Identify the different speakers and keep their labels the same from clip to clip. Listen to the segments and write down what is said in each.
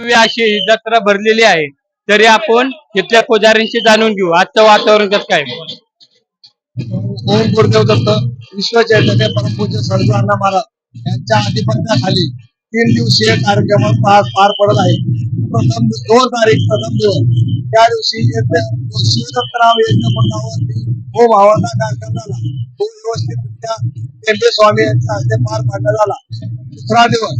Speaker 1: भव्य अशी ही जत्रा भरलेली आहे तरी आपण इथल्या पुजाऱ्यांशी जाणून घेऊ. आजचं वातावरण कसं काय?
Speaker 2: ओम गुरुदेव दत्त विश्वचैतन्य परमपूज्य सर्व अण्णा महाराज यांच्या आधिपत्याखाली तीन दिवसीय कार्यक्रम पार पार पडत आहे. प्रथम दोन तारीख प्रथम दिवस. त्या दिवशी शिवदत्तराव यांच्या मंडळावरती हो हवाचा कार्यक्रम झाला तो व्यवस्थितरित्या स्वामी यांच्या हस्ते पार पाडण्यात आला. दुसरा दिवस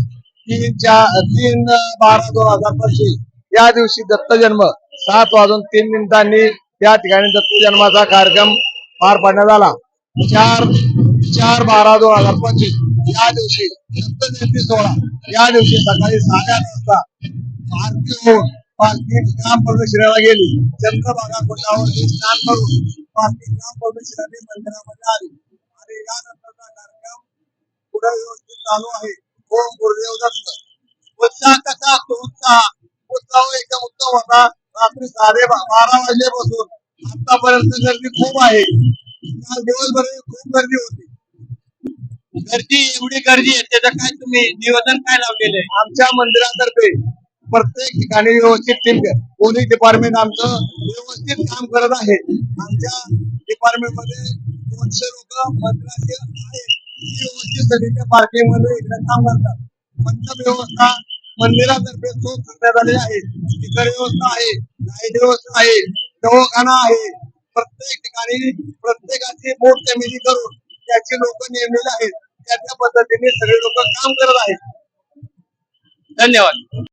Speaker 2: तीन चार तीन बारा दोन हजार पंचवीस. या दिवशी दत्त जन्म सात वाजून तीन मिनिटांनी त्या ठिकाणी दत्त जन्माचा कार्यक्रम पार पाडण्यात आला. चार चार बारा दोन हजार पंचवीस. या दिवशी दत्त जयंती सोहळा. या दिवशी सकाळी साडेआठ वाजता भारतीय होऊन पालखी ग्राम प्रदक्षिणाला गेली. चंद्रभागा कुंडावरती स्नान करून पालखी ग्राम प्रदक्षिणाने मंदिरामध्ये आली. आणि यानंतरचा कार्यक्रम पुढे व्यवस्थित चालू आहे. ओम गुरुदेव दत्त उत्साह कसा असतो उत्साह उत्साह एकदम उत्तम होता रात्री साडे बा- बारा वाजल्यापासून आतापर्यंत गर्दी खूप आहे काल दिवसभर खूप गर्दी होती
Speaker 1: गर्दी एवढी गर्दी आहे त्याचं काय तुम्ही नियोजन काय लावलेलं आहे
Speaker 2: आमच्या मंदिरातर्फे प्रत्येक ठिकाणी व्यवस्थित टीम पोलीस डिपार्टमेंट आमचं व्यवस्थित काम करत आहे. आमच्या डिपार्टमेंटमध्ये दोनशे लोक मंदिराचे आहेत. व्यवस्थित सगळीच्या मध्ये इकडे काम करतात. मंडप व्यवस्था मंदिरातर्फे सोय करण्यात आली आहे. इतर व्यवस्था आहे लाइट व्यवस्था आहे दवाखाना आहे. प्रत्येक ठिकाणी प्रत्येकाची बोट कमिटी करून त्याची लोक नेमलेले आहेत. त्याच्या पद्धतीने सगळे लोक काम करत आहेत.
Speaker 1: धन्यवाद.